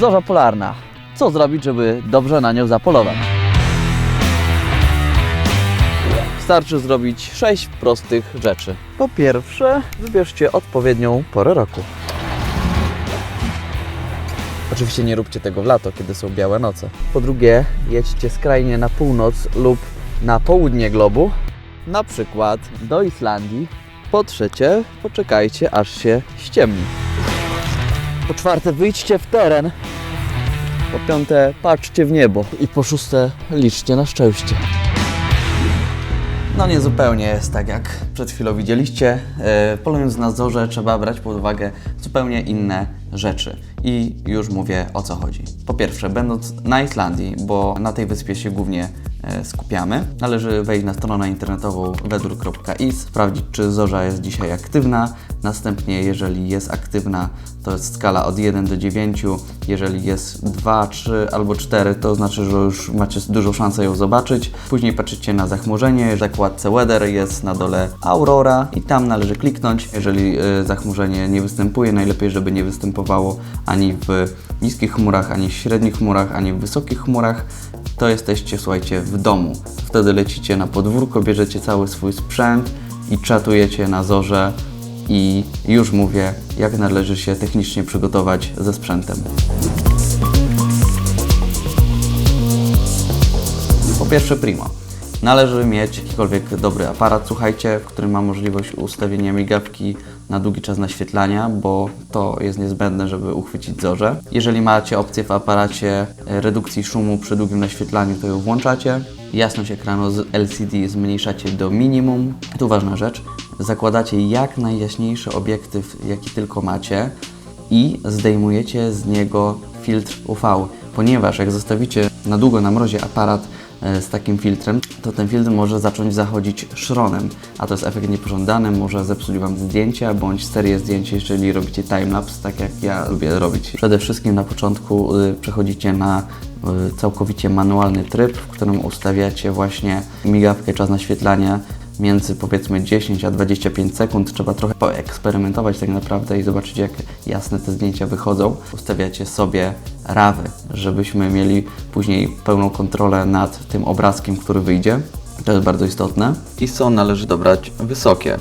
Zorza polarna. Co zrobić, żeby dobrze na nią zapolować? Wystarczy zrobić sześć prostych rzeczy. Po pierwsze, wybierzcie odpowiednią porę roku. Oczywiście nie róbcie tego w lato, kiedy są białe noce. Po drugie, jedźcie skrajnie na północ lub na południe globu, na przykład do Islandii. Po trzecie, poczekajcie aż się ściemni. Po czwarte, wyjdźcie w teren. Po piąte, patrzcie w niebo. I po szóste, liczcie na szczęście. No nie zupełnie jest tak, jak przed chwilą widzieliście. E, Polując na zorze trzeba brać pod uwagę zupełnie inne rzeczy. I już mówię o co chodzi. Po pierwsze, będąc na Islandii, bo na tej wyspie się głównie e, skupiamy, należy wejść na stronę internetową wedur.is, sprawdzić czy zorza jest dzisiaj aktywna. Następnie, jeżeli jest aktywna, to jest skala od 1 do 9. Jeżeli jest 2, 3 albo 4, to znaczy, że już macie dużą szansę ją zobaczyć. Później patrzycie na zachmurzenie. W zakładce Weather jest na dole Aurora i tam należy kliknąć. Jeżeli y, zachmurzenie nie występuje, najlepiej, żeby nie występowało ani w niskich chmurach, ani w średnich chmurach, ani w wysokich chmurach, to jesteście, słuchajcie, w domu. Wtedy lecicie na podwórko, bierzecie cały swój sprzęt i czatujecie na zorze i już mówię, jak należy się technicznie przygotować ze sprzętem. Po pierwsze, primo. Należy mieć jakikolwiek dobry aparat, słuchajcie, w którym ma możliwość ustawienia migawki na długi czas naświetlania, bo to jest niezbędne, żeby uchwycić zorze. Jeżeli macie opcję w aparacie e, redukcji szumu przy długim naświetlaniu, to ją włączacie. Jasność ekranu z LCD zmniejszacie do minimum. Tu ważna rzecz, zakładacie jak najjaśniejszy obiektyw, jaki tylko macie i zdejmujecie z niego filtr UV, ponieważ jak zostawicie na długo na mrozie aparat e, z takim filtrem, to ten filtr może zacząć zachodzić szronem, a to jest efekt niepożądany, może zepsuć Wam zdjęcia bądź serię zdjęć, jeżeli robicie timelapse, tak jak ja lubię robić. Przede wszystkim na początku y, przechodzicie na y, całkowicie manualny tryb, w którym ustawiacie właśnie migawkę, czas naświetlania między powiedzmy 10 a 25 sekund. Trzeba trochę poeksperymentować tak naprawdę i zobaczyć, jak jasne te zdjęcia wychodzą. Ustawiacie sobie rawy, żebyśmy mieli później pełną kontrolę nad tym obrazkiem, który wyjdzie. To jest bardzo istotne. ISO należy dobrać wysokie,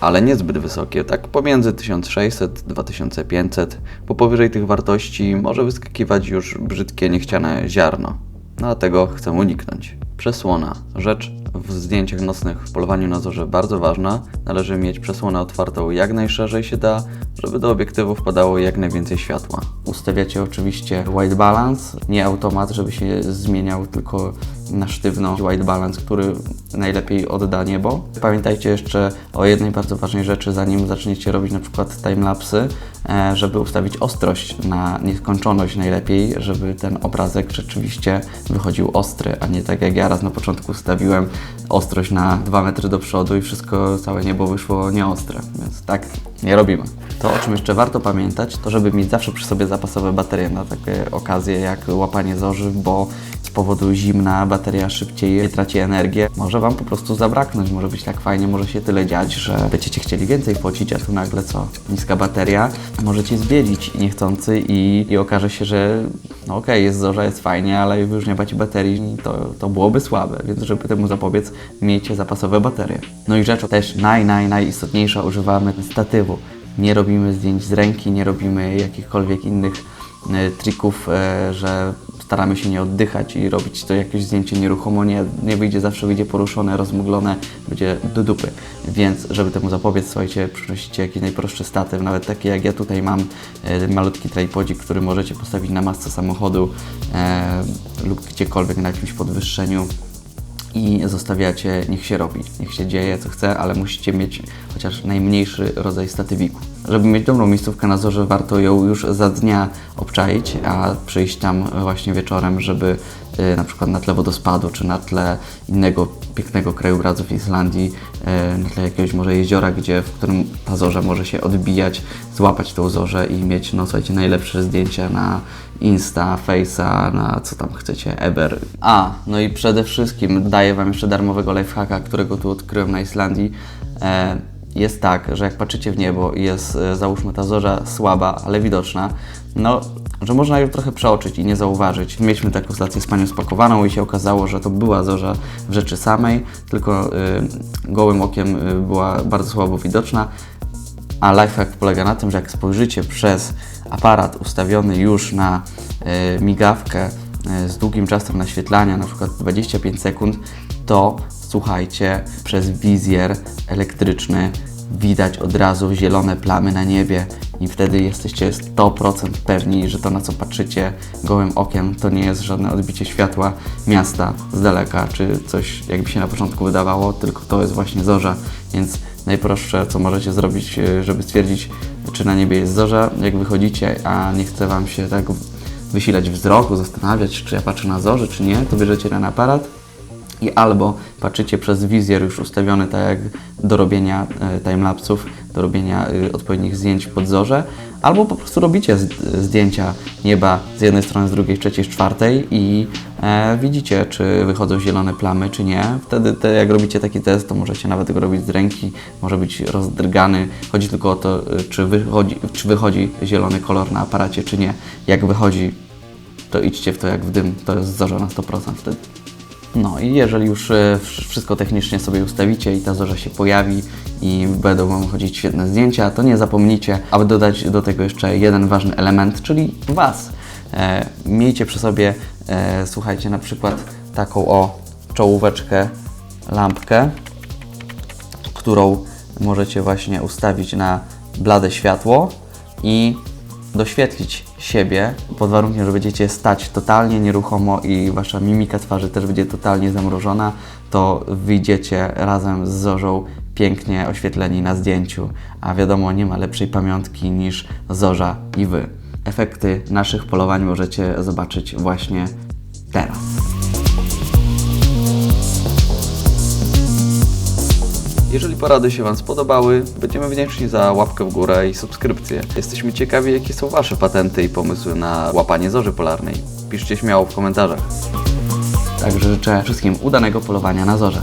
ale niezbyt wysokie, tak pomiędzy 1600-2500. Po powyżej tych wartości może wyskakiwać już brzydkie, niechciane ziarno. Dlatego chcę uniknąć. Przesłona. Rzecz w zdjęciach nocnych w polowaniu na zorze bardzo ważna. Należy mieć przesłonę otwartą jak najszerzej się da, żeby do obiektywu wpadało jak najwięcej światła. Ustawiacie oczywiście white balance, nie automat, żeby się zmieniał, tylko na sztywno white balance, który najlepiej odda niebo. Pamiętajcie jeszcze o jednej bardzo ważnej rzeczy, zanim zaczniecie robić na przykład timelapsy, e, żeby ustawić ostrość na nieskończoność najlepiej, żeby ten obrazek rzeczywiście wychodził ostry, a nie tak jak ja raz na początku ustawiłem ostrość na 2 metry do przodu i wszystko, całe niebo wyszło nieostre, więc tak nie robimy. To, o czym jeszcze warto pamiętać, to żeby mieć zawsze przy sobie zapasowe baterie na takie okazje jak łapanie zorzy, bo powodu zimna bateria szybciej traci energię. Może Wam po prostu zabraknąć, może być tak fajnie, może się tyle dziać, że będziecie chcieli więcej pocić, a tu nagle co? Niska bateria, możecie zwiedzić niechcący i, i okaże się, że no okej, jest zorza, jest fajnie, ale wy już nie macie baterii, to, to byłoby słabe, więc żeby temu zapobiec, miejcie zapasowe baterie. No i rzecz też naj, naj, najistotniejsza, używamy statywu. Nie robimy zdjęć z ręki, nie robimy jakichkolwiek innych e, trików, e, że staramy się nie oddychać i robić to jakieś zdjęcie nieruchomo, nie, nie wyjdzie, zawsze wyjdzie poruszone, rozmuglone, będzie do dupy. Więc, żeby temu zapobiec, słuchajcie, przynosicie jakiś najprostszy statyw, nawet taki jak ja tutaj mam, e, malutki tripodzik, który możecie postawić na masce samochodu e, lub gdziekolwiek na jakimś podwyższeniu i zostawiacie, niech się robi, niech się dzieje co chce, ale musicie mieć chociaż najmniejszy rodzaj statywiku. Żeby mieć dobrą miejscówkę na zorze, warto ją już za dnia obczaić, a przyjść tam właśnie wieczorem, żeby na przykład na tle wodospadu, czy na tle innego pięknego krajobrazu w Islandii, y, na tle jakiegoś może jeziora, gdzie, w którym ta zorza może się odbijać, złapać tą zorzę i mieć, no słuchajcie, najlepsze zdjęcia na Insta, Face'a, na co tam chcecie, Eber. A, no i przede wszystkim daję Wam jeszcze darmowego lifehacka, którego tu odkryłem na Islandii. E, jest tak, że jak patrzycie w niebo i jest, e, załóżmy, ta zorza słaba, ale widoczna, no, że można ją trochę przeoczyć i nie zauważyć. Mieliśmy taką stację z panią spakowaną i się okazało, że to była zorza w rzeczy samej, tylko y, gołym okiem y, była bardzo słabo widoczna. A lifehack polega na tym, że jak spojrzycie przez aparat ustawiony już na y, migawkę y, z długim czasem naświetlania, na przykład 25 sekund, to słuchajcie, przez wizjer elektryczny widać od razu zielone plamy na niebie i wtedy jesteście 100% pewni, że to na co patrzycie gołym okiem to nie jest żadne odbicie światła miasta z daleka, czy coś jakby się na początku wydawało, tylko to jest właśnie zorza, więc najprostsze co możecie zrobić, e, żeby stwierdzić czy na niebie jest zorza, jak wychodzicie, a nie chce Wam się tak wysilać wzroku, zastanawiać czy ja patrzę na zorzę, czy nie, to bierzecie ten aparat i albo patrzycie przez wizjer już ustawiony tak jak do robienia e, timelapsów, do robienia e, odpowiednich zdjęć pod zorze, albo po prostu robicie zdjęcia nieba z jednej strony, z drugiej, z trzeciej, z czwartej i e, widzicie, czy wychodzą zielone plamy, czy nie. Wtedy te, jak robicie taki test, to możecie nawet go robić z ręki, może być rozdrgany. Chodzi tylko o to, e, czy wychodzi, czy wychodzi zielony kolor na aparacie, czy nie. Jak wychodzi, to idźcie w to jak w dym, to jest zorza na 100% wtedy. No i jeżeli już e, wsz- wszystko technicznie sobie ustawicie i ta zorza się pojawi i będą Wam chodzić świetne zdjęcia, to nie zapomnijcie, aby dodać do tego jeszcze jeden ważny element, czyli Was. E, miejcie przy sobie, e, słuchajcie, na przykład taką o czołóweczkę, lampkę, którą możecie właśnie ustawić na blade światło i doświetlić siebie pod warunkiem, że będziecie stać totalnie nieruchomo i wasza mimika twarzy też będzie totalnie zamrożona, to wyjdziecie razem z zorzą pięknie oświetleni na zdjęciu. A wiadomo, nie ma lepszej pamiątki niż zorza i wy. Efekty naszych polowań możecie zobaczyć właśnie teraz. Jeżeli porady się Wam spodobały, będziemy wdzięczni za łapkę w górę i subskrypcję. Jesteśmy ciekawi, jakie są Wasze patenty i pomysły na łapanie zorzy polarnej. Piszcie śmiało w komentarzach. Także życzę wszystkim udanego polowania na zorze.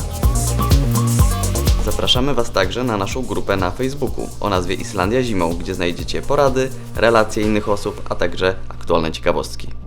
Zapraszamy Was także na naszą grupę na Facebooku o nazwie Islandia Zimą, gdzie znajdziecie porady, relacje innych osób, a także aktualne ciekawostki.